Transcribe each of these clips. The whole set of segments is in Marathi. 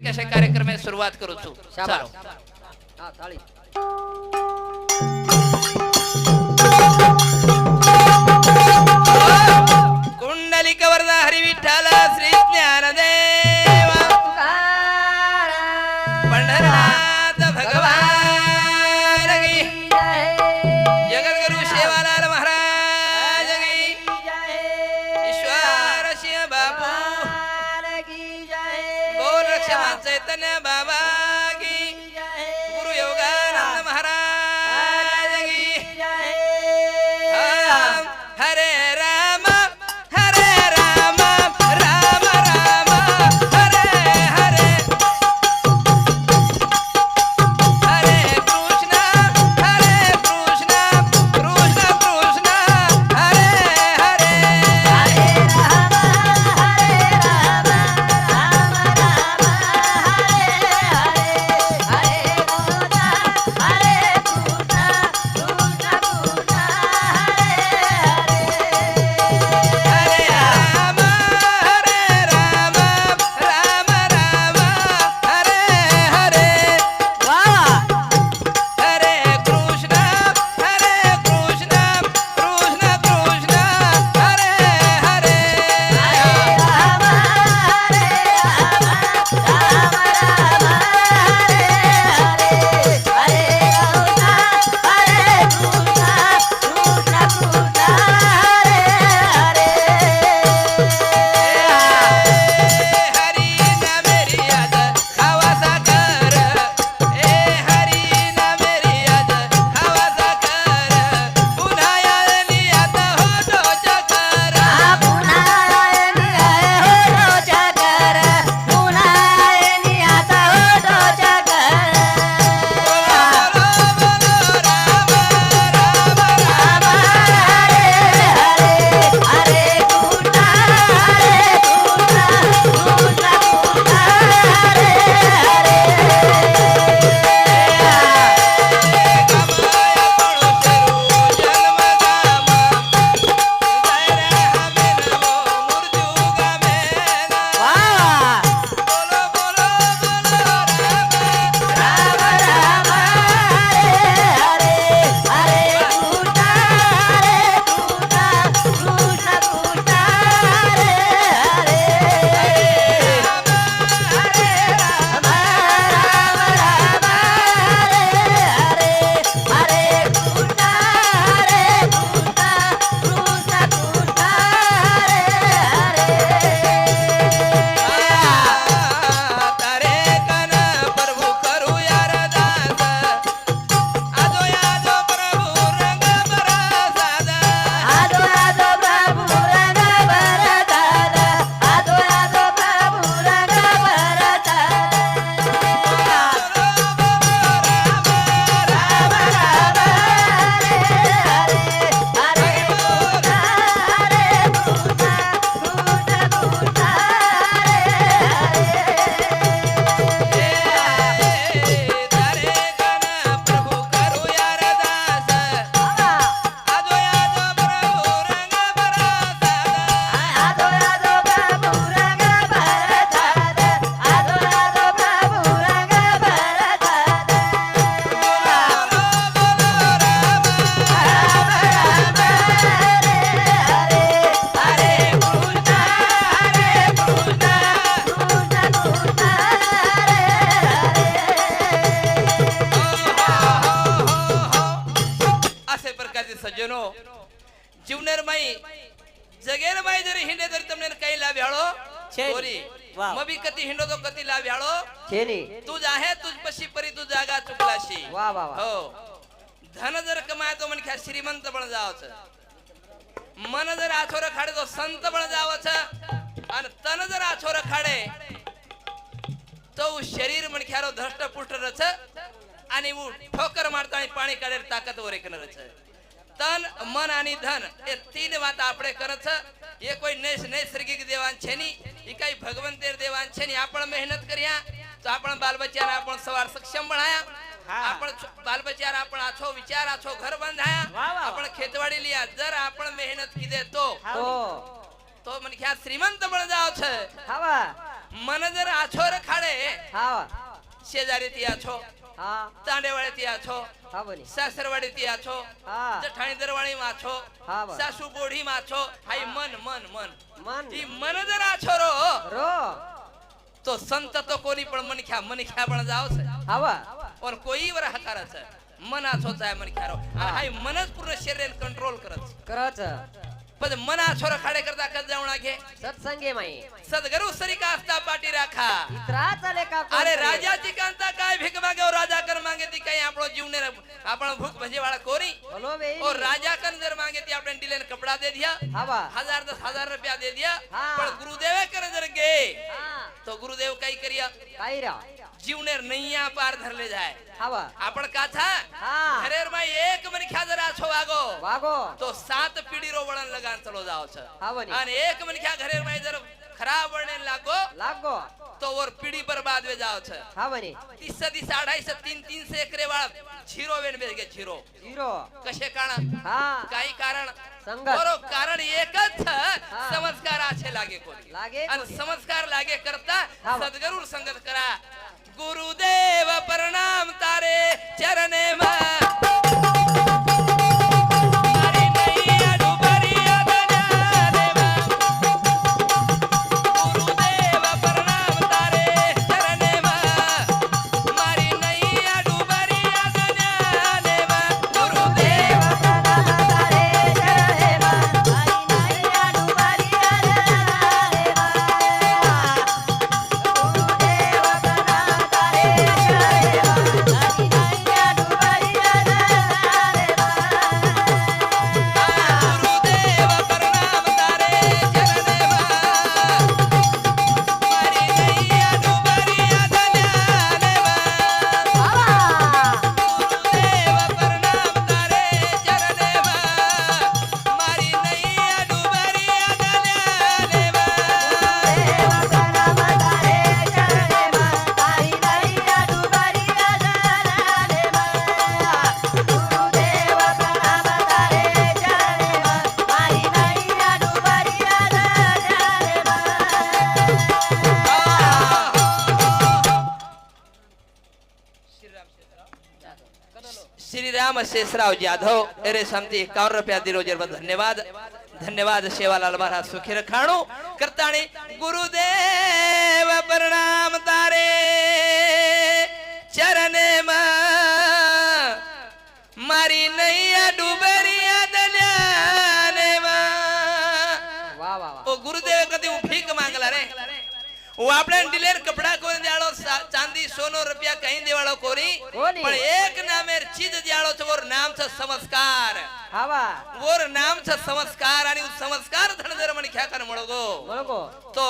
कशा कार्यक्रम सुरुवात करू चु कुंडलिक वरदा हरिविठ्ठल श्री ज्ञानदेव तिला व्याळो? खेरी तुझ आहे तुझपशी परी तू जागा चुकलाशी. वा वा हो. धन जर कमायतो म्हणख्या श्रीमंत पण जावच. मन जर आछोर खाडे तो संत पण जावच. आणि तन जर आछोर खाडे तो शरीर म्हणख्यारो धष्ट पुष्ट रच. आणि ठोकर मारतो आणि पाणी काढेल ताकदवर एक रच. तन मन आणि धन हे तीन वाता आपण करत એ કોઈ નૈસર્ગિક દેવાન છે નહીં. એ કઈ ભગવંતેર દેવાન છે નહીં. આપણે મહેનત કર્યા. તો આપણા બાલ બચ્ચાને આપણે સવાર સક્ષમ ભણાયા આપણ બાલ બચ્ચાર આપણ આછો વિચાર આછો ઘર બંધાયા. આપણે ખેતવાડી લ્યા. જર આપણ મહેનત કીધે તો. તો. મને ખ્યાલ શ્રીમંત બળદાવ છે. મને જર આછો રખાડે શેજારી ત્યાં છો. તાંડેવાળે ત્યાં છો. आछो हा सासरवाडी आछो जठाणी दरवाळी माछो. सासू बोढी माछो हाई मन मन मन मन ती मन जर आछोरो रो तो संत तो कोणी पण मन ख्या मन ख्या पण जावच हवा और कोई वर हकाराच मन आछोच आहे मन ख्यारो आणि हाई मनच पूर्ण शरीर कंट्रोल પદ મના છોર ખાડે કરતા કદ જાવણા કે સત્સંગે માઈ સદગુરુ સરી કા આસ્થા પાટી રાખા ઇતરા ચલે કા અરે રાજા જી કાંતા કાય ભીખ માંગે ઓ રાજા કર માંગે તી કાય આપણો જીવ ને આપણો ભૂખ ભજે વાળા કોરી બોલો વે ઓ રાજા કર જર માંગે તી આપણે ડીલે ને કપડા દે દિયા હા હજાર દસ હજાર રૂપિયા દે દિયા પણ ગુરુદેવે કર જર કે તો ગુરુદેવ કઈ કર્યા કાયરા જીવ ને નૈયા પાર ધર લે જાય હા આપણ કાથા હા ख्या जर आछो वागो। वागो। तो सात पीढ़ी रो वळण लगान चलो जाओ छ। हा बनी आणि एक मन ख्या घरेर में जर खराब वळणे लागो लागो। तो और पीढ़ी बर्बाद वे जाओ छ। हा बनी तीस दिस अढाई से तीन तीन से एकरे वाळा झिरो वेन बेगे झिरो। झिरो। कसे काण? हा। काही कारण? संगत। बरो कारण एकच छ, संस्कार आछे लागे कोणी। लागे आणि कोणी. संस्कार लागे करता हा वा. सद्गुरु संगत करा। श्री राम शेषराव जाधव अरे समती एकावन्न रुपया दिरोजर व धन्यवाद धन्यवाद सेवालाल महाराज सुखी रखाणू करताणी गुरुदेव प्रणाम तारे चरणे में मारी હું આપણે ડિલેર કપડા કોઈ દેવાળો ચાંદી સોનો રૂપિયા કઈ દેવાળો કોરી? પણ એક નામે ચીજ દેવાળો છે ઓર નામ છે સંસ્કાર. હાવા. ઓર નામ છે સંસ્કાર અને સંસ્કાર ધણધર મણ ખ્યા કર મળગો મળગો તો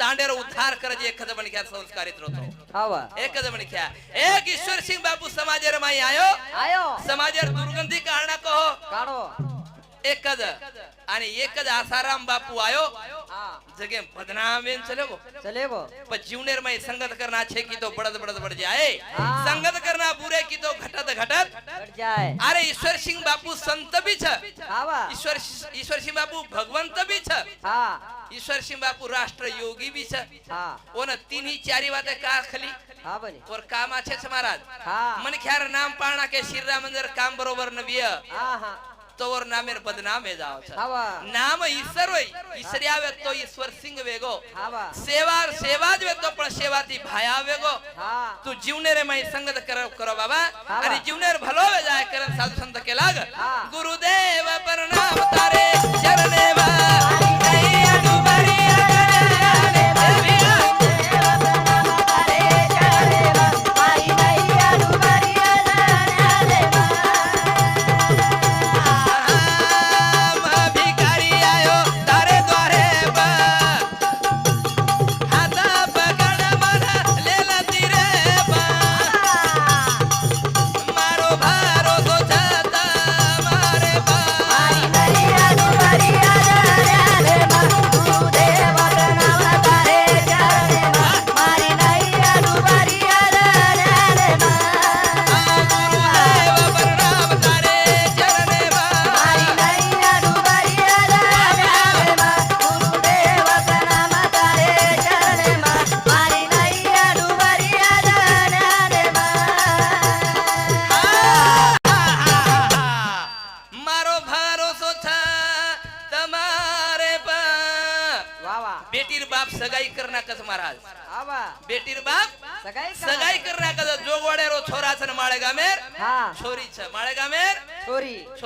તાંડેરો ઉધાર કરજે એક કદમ મણ ખ્યા સંસ્કારિત રોતો હાવા. એક કદમ મણ ખ્યા. એક ઈશ્વરસિંહ બાપુ સમાજરમાં આયો. આયો. સમાજર દુર્ગંધી કારણા કહો. કાઢો. एकच आणि एकच आसाराम बापू आयो. जगे बदनाम वेन चले गो चले गो पर जीवनेर में संगत करना अच्छे की तो बड़द बड़द बढ़ जाए. हाँ। संगत करना बुरे की तो घटत घटत. जाए. अरे ईश्वर सिंह बापू संत भी छ. ईश्वर ईश्वर सिंह बापू भगवंत भी छ. हा. ईश्वर सिंह बापू राष्ट्र योगी भी छ. हा. ओन तीन ही चारी बातें का खली. हा बनी. और काम अच्छे छ महाराज. हा. मन ख्यार नाम पाळणा के श्रीराम मंदिर काम बरोबर नबिय તોર નામેર બદનામે જાવ છે નામ ઈશ્વર હોય ઈશ્વર આવે તો ઈશ્વર સિંહ વેગો સેવા સેવા જ વેગો પણ સેવાથી ભાયા વેગો તું જીવને રે મય સંગત કરો બાબા અને જીવને ભલો વે જાય કરે સાધુ સંત કે લાગ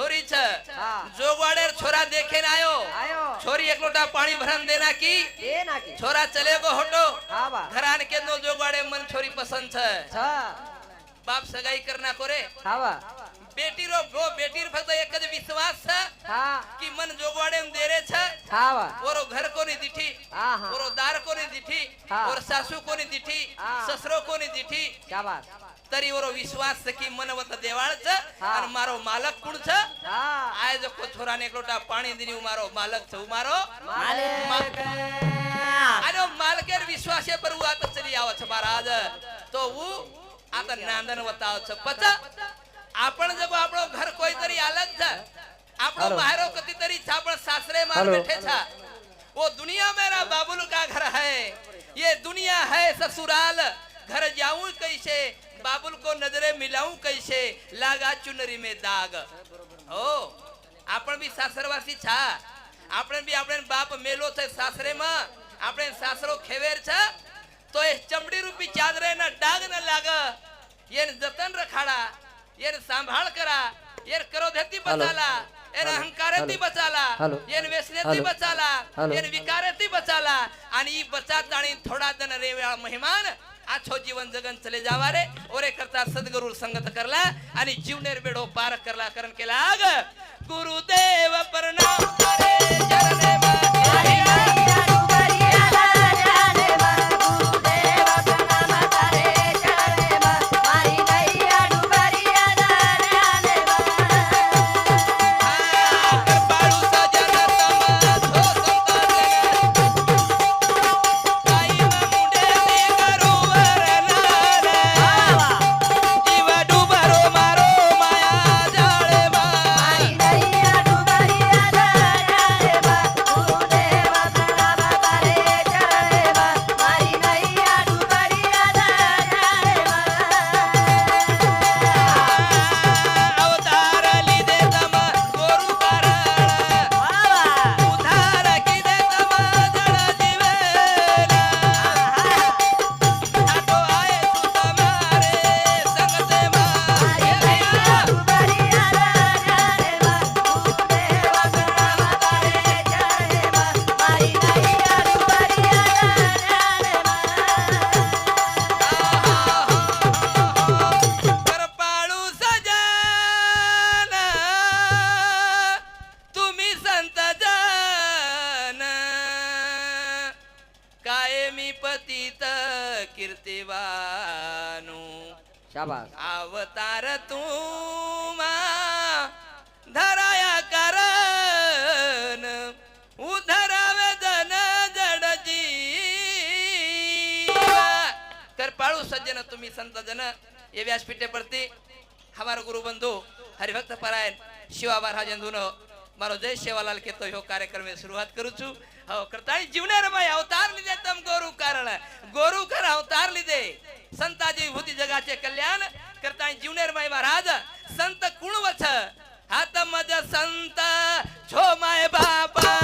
छोरी छ जोगवाड़े छोरा देखे आयो छोरी एक लोटा पानी भरन देना की? छोरा चलेगो होटो. घरान के नो जोगवाड़े मन छोरी पसंद छ. बाप सगाई करना कोरे. बेटी रो गो बेटी फक्त एक विश्वास छ की मन जोगवाड़े में देरे छ. ओरो घर को नहीं दिठी ओरो दार को नहीं दिठी और सासू को नहीं दिठी ससुरो को नहीं दिठी. क्या बात. ओरो विश्वास છે की मन वत देवाळ છે हाँ। અને મારો માલક કોણ છે હા આય જો કો છોરા ને એક લોટા પાણી દીની હું મારો માલક છે હું મારો માલિક આનો માલકેર વિશ્વાસે પર હું આ તો ચલી આવો છે મહારાજ તો હું આ તો નાંદન વતાવ છે પછા આપણ જગો આપણો ઘર કોઈ તરી અલગ છે આપણો हेलो। मायरो कति तरी था पण सासरे मार हेलो। बैठे था वो दुनिया मेरा बाबुल का घर है ये दुनिया है ससुराल घर जाऊं कैसे बाबुल को नजरे मिलाऊं कैसे लागा चुनरी में दाग हो आपण બી સાસરવાસી છા આપણે બી આપણે બાપ મેલો છે સાસરેમાં આપણે સાસરો ખેવેર છે તો એ ચમડી રૂપી ચાદરે ના ડાગ ન લાગ એને જતન રખાડા એને સંભાળ કરા એને ક્રોધેથી બચાલા એને અહંકારેથી બચાલા हेलो. એને વેસનેથી हेलो. બચાલા हेलो. એને વિકારેથી બચાલા અને ઈ બચાતાણી થોડા દન રેવા મહેમાન આછો જીવન જગન ચલે જાવા રે ઓરે કરતા સદગુરુ સંગત કરલા અને જીવનેર બેડો પાર કરલા કરન કે લાગ ગુરુદેવ પ્રણામ કરે ચરણે महाराज शिवा महाराजन दोनो मारो जय शेवालाल के तो यो कार्यक्रम में करू छु। हो करता है जीवने रे अवतार ली दे तुम कारण। गोरु कर अवतार ली दे संता जी भूति जगा छे कल्याण। करता है जीवने रे भाई महाराज संत कुणवछ हाथ मज संत छो माय बापा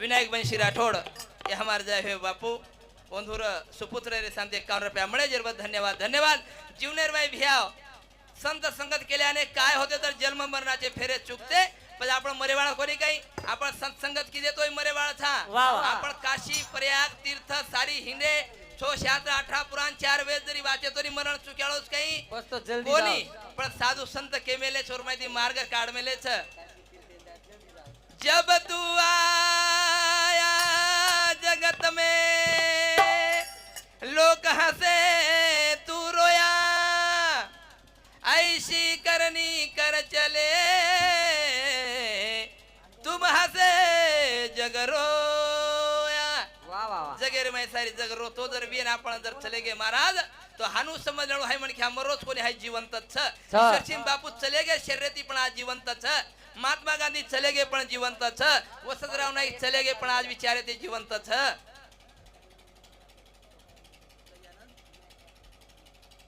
विनायक बंशी राठोड ये हमारे जय हे बापू बंधुर सुपुत्र रे सांगते एकावन्न रुपया मिळे जरबत धन्यवाद धन्यवाद। जीवनेर बाई भियाव संत संगत केल्याने काय होते तर जन्म मरणाचे फेरे चुकते पण आपण मरेवाळा कोणी काही? आपण संत संगत की देतोय मरेवाळा था। वा वा. आपण काशी प्रयाग तीर्थ सारी हिंदे छो शास्त्र अठरा पुराण चार वेद जरी वाचे तरी मरण चुक्याळोच काही? कोणी. पण साधू संत केमेले छोर माहिती मार्ग काढमेलेच। जब तू आया जगत में लोग हंसे तू रोया। ऐसी करनी कर चले। तुम हंसे जग रोया। जगेर मै सारी जग रो. तो जर बिन आपण जर चले गे महाराज तो हानू समजलो आहे म्हण मरोज कोणी आहे जिवंतच. ईश्वरसिंह बापू चले गे शर्यती पण आज जिवंत महात्मा गांधी चले गे पण जिवंत नाईक चले गे पण आज विचारे ते जिवंत छ.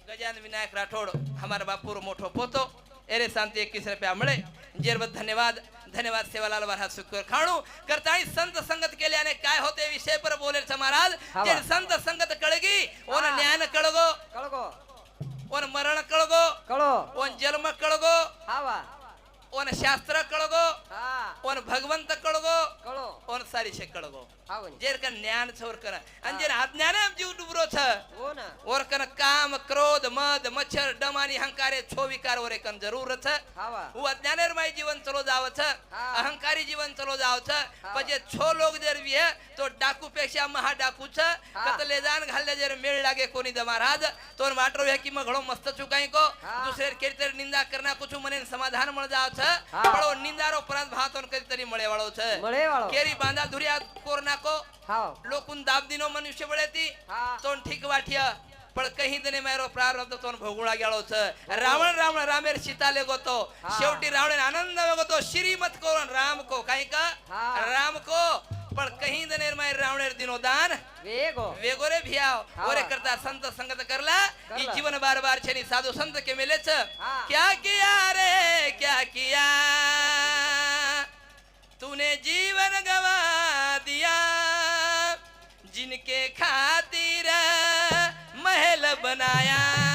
गजानन विनायक राठोड हमारा बापूर मोठो पोतो. एरे शांती एकवीस रुपया मिळे. जेरबत धन्यवाद. धन्यवाद सेवालाल महाराज शुक्र खाणू. करताई संत संगत केल्याने काय होते विषय पर बोले छ महाराज? जे. संत संगत कळगी ओन. ज्ञान कळगो. कळगो. ओन मरण कळगो. कळो. ओन जन्म कळगो. हा वा ओन शास्त्र कळगो हा ओन भगवंत कळगो कळो जेर का ज्ञान छोर कर आणि जेर अज्ञान जीव डुबरो छ हो ना और कन काम क्रोध मद मच्छर डम आणि अहंकारे छो विकार वरे कन जरूर छ हा वा वो अज्ञानेरमय जीवन चलो जाव छ. अहंकारी जीवन चलो जाव छ हा. पण जे छो लोक जर भी है तो डाकू पेक्षा महा डाकू छ. कतले जान घालले जर मेळ लागे कोणी द महाराज तो वाटरो है कि मग घणो मस्त चुकाई को हा. दुसरे केरी तरी निंदा करना कुछ मने समाधान मळ जाव छ. पळो निंदारो परात भातोन करी तरी मळे वाळो छ मळे वाळो केरी बांधा धुरिया कोर नाको। हाव लोकुन दाब दिनो मनुष्य बळे ती हा। तोन ठीक वाठिया। पण काही दने मेरो प्रारब्ध तोन भोगुळा गेलो छ रावण रावण रामेर सीताले गोतो। हा. शेवटी रावण आनंद गोतो। श्रीमत को राम को काही का? हा. राम को। पण काही दने माय रावणेर दिनो दान। वेगो। भियाव। हा. ओरे करता संत संगत करला. ई जीवन बार बार छेनी साधु संत के मिले छ हा. क्या किया रे? क्या किया? तूने जीवन गवा इनके खातिर महल बनाया।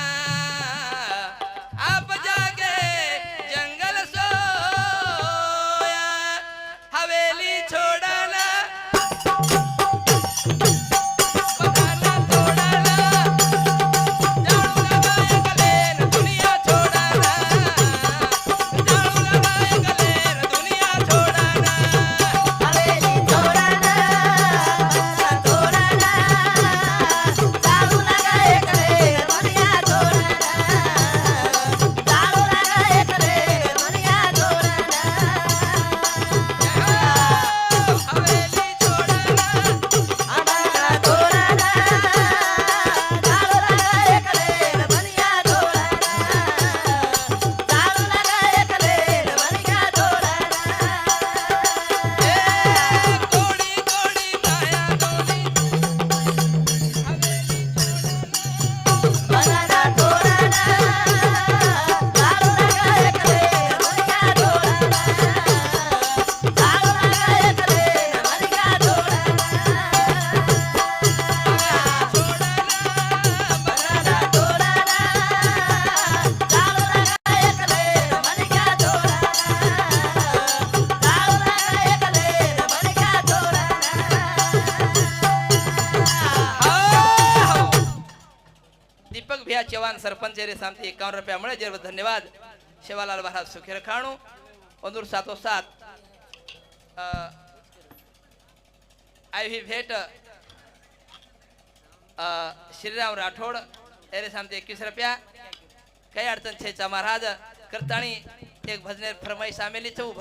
चव्हाण सरपंच रे सामती एकावन्न रुपया मिळे जर धन्यवाद. शिवालाल महाराज सुखी रखाणू अंदूर सातो सात. आय व्ही भेट. अ, श्रीराम राठोड. एरे सामते एकवीस रुपया. काही अडचण छेचा महाराज. करताणी एक भजनेर फरमाईश आमेली छऊ